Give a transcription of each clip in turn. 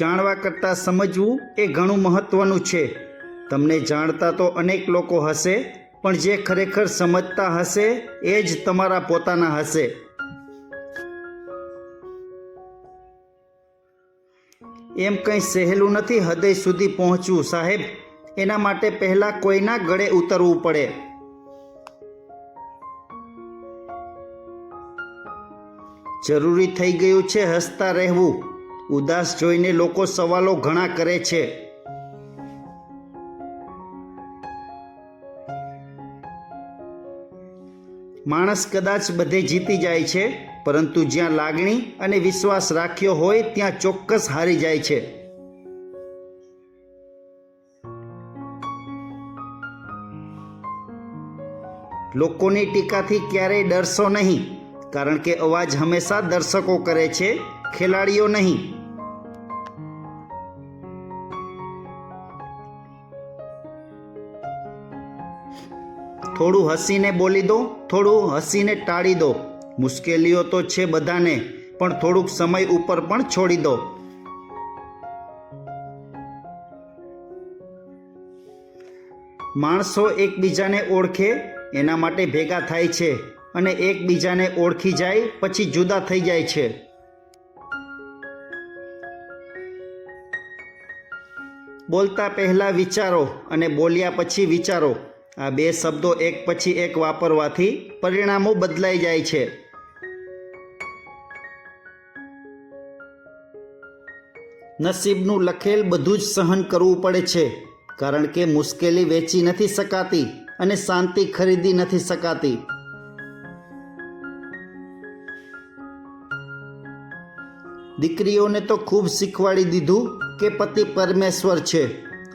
જાણવા કરતાં સમજવું એ ઘણું મહત્ત્વનું છે. તમને જાણતા તો અનેક લોકો હશે, પણ જે ખરેખર સમજતા હશે એ જ તમારા પોતાના હશે. એમ કંઈ સહેલું નથી હૃદય સુધી પહોંચવું, સાહેબ. એના માટે પહેલાં કોઈના ગળે ઉતરવું પડે. જરૂરી થઈ ગયું છે હસતા રહેવું. ઉદાસ જોઈને લોકો સવાલો ઘણા કરે છે. માણસ કદાચ બધે જીતી જાય છે, પરંતુ જ્યાં લાગણી અને વિશ્વાસ રાખ્યો હોય ત્યાં ચોક્કસ હારી જાય છે. લોકોની ટીકાથી ક્યારેય ડરશો નહીં, કારણ કે અવાજ હંમેશા દર્શકો કરે છે, ખેલાડીઓ નહીં. થોડું હસીને બોલી દો, થોડું હસીને ટાળી દો. મુશ્કેલીઓ તો છે બધાને, પણ થોડુંક સમય ઉપર પણ છોડી દો. માણસો એકબીજાને ઓળખે, એના માટે ભેગા થાય છે અને એકબીજાને ઓળખી જાય, પછી જુદા થઈ જાય છે. બોલતા પહેલા વિચારો અને બોલ્યા પછી વિચારો. આ બે શબ્દો એક પછી એક વાપરવાથી પરિણામો બદલાઈ જાય છે. નસીબનું લખેલ બધું જ સહન કરવું પડે છે, કારણ કે મુશ્કેલી વેચી નથી શકાતી અને શાંતિ ખરીદી નથી શકાતી. દીકરીઓને તો ખૂબ શીખવાડી દીધું કે પતિ પરમેશ્વર છે.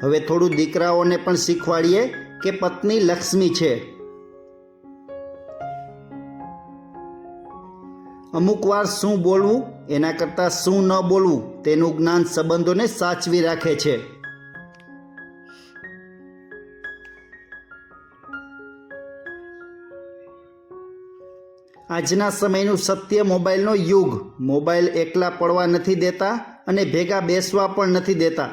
હવે થોડું દીકરાઓને પણ શીખવાડીએ કે પત્ની લક્ષ્મી છે? અમુક વાર શું બોલવું, એના કરતાં શું ન બોલવું, તેનું જ્ઞાન સંબંધોને સાચવી રાખે છે. આજના સમયનું સત્ય મોબાઈલનો યુગ. મોબાઈલ એકલા પડવા નથી દેતા અને ભેગા બેસવા પણ નથી દેતા.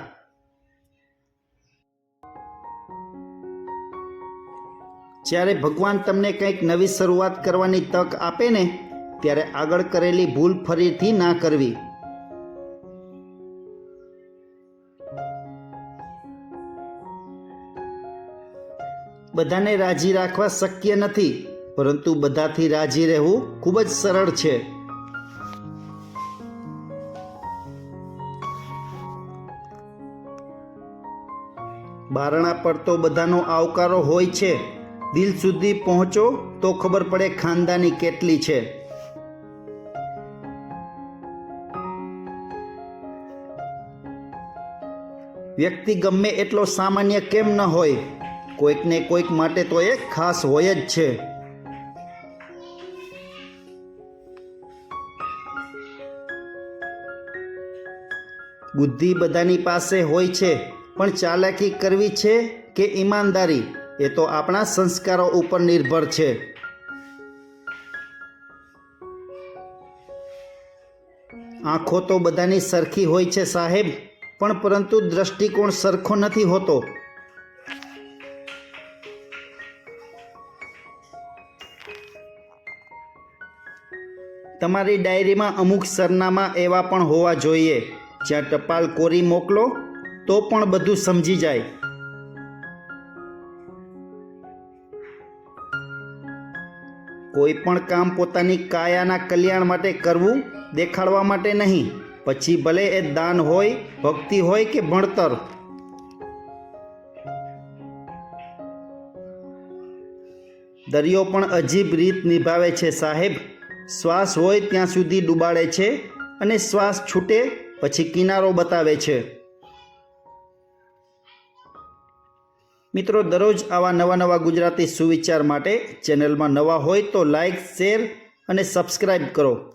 જ્યારે ભગવાન તમને કંઈક નવી શરૂઆત કરવાની તક આપે ને, ત્યારે આગળ કરેલી ભૂલ ફરીથી ના કરવી. બધાને રાજી રાખવા શક્ય નથી, પરંતુ બધાથી રાજી રહેવું ખૂબ જ સરળ છે. બારણા પર તો બધાનો આવકારો હોય છે. દિલ સુધી પહોંચો તો ખબર પડે ખાનદાની કેટલી છે. વ્યક્તિ ગમે એટલો સામાન્ય કેમ ન હોય, કોઈકને કોઈક માટે તો એ ખાસ હોય જ છે. બુદ્ધિ બધાની પાસે હોય છે, પણ ચાલાકી કરવી છે કે ઈમાનદારી? એ તો આપણા સંસ્કારો ઉપર નિર્ભર છે. આંખો તો બધાની સરખી હોય છે સાહેબ, પણ પરંતુ દ્રષ્ટિકોણ સરખો નથી હોતો. તમારી ડાયરીમાં અમુક સરનામા એવા પણ હોવા જોઈએ. જ્યાં ટપાલ કોરી મોકલો, તો પણ બધું સમજી જાય. કોઈ પણ કામ પોતાની કાયાના કલ્યાણ માટે કરવું દેખાડવા માટે નહીં. પછી ભલે એ દાન હોય, ભક્તિ હોય કે ભણતર. દરિયો પણ અજીબ રીત નિભાવે છે સાહેબ. શ્વાસ હોય ત્યાં સુધી ડૂબાડે છે અને શ્વાસ છૂટે પછી કિનારો બતાવે છે. મિત્રો, દરરોજ આવા નવા નવા ગુજરાતી સુવિચાર માટે ચેનલમાં નવા હોય તો લાઈક, શેર અને સબસ્ક્રાઈબ કરો.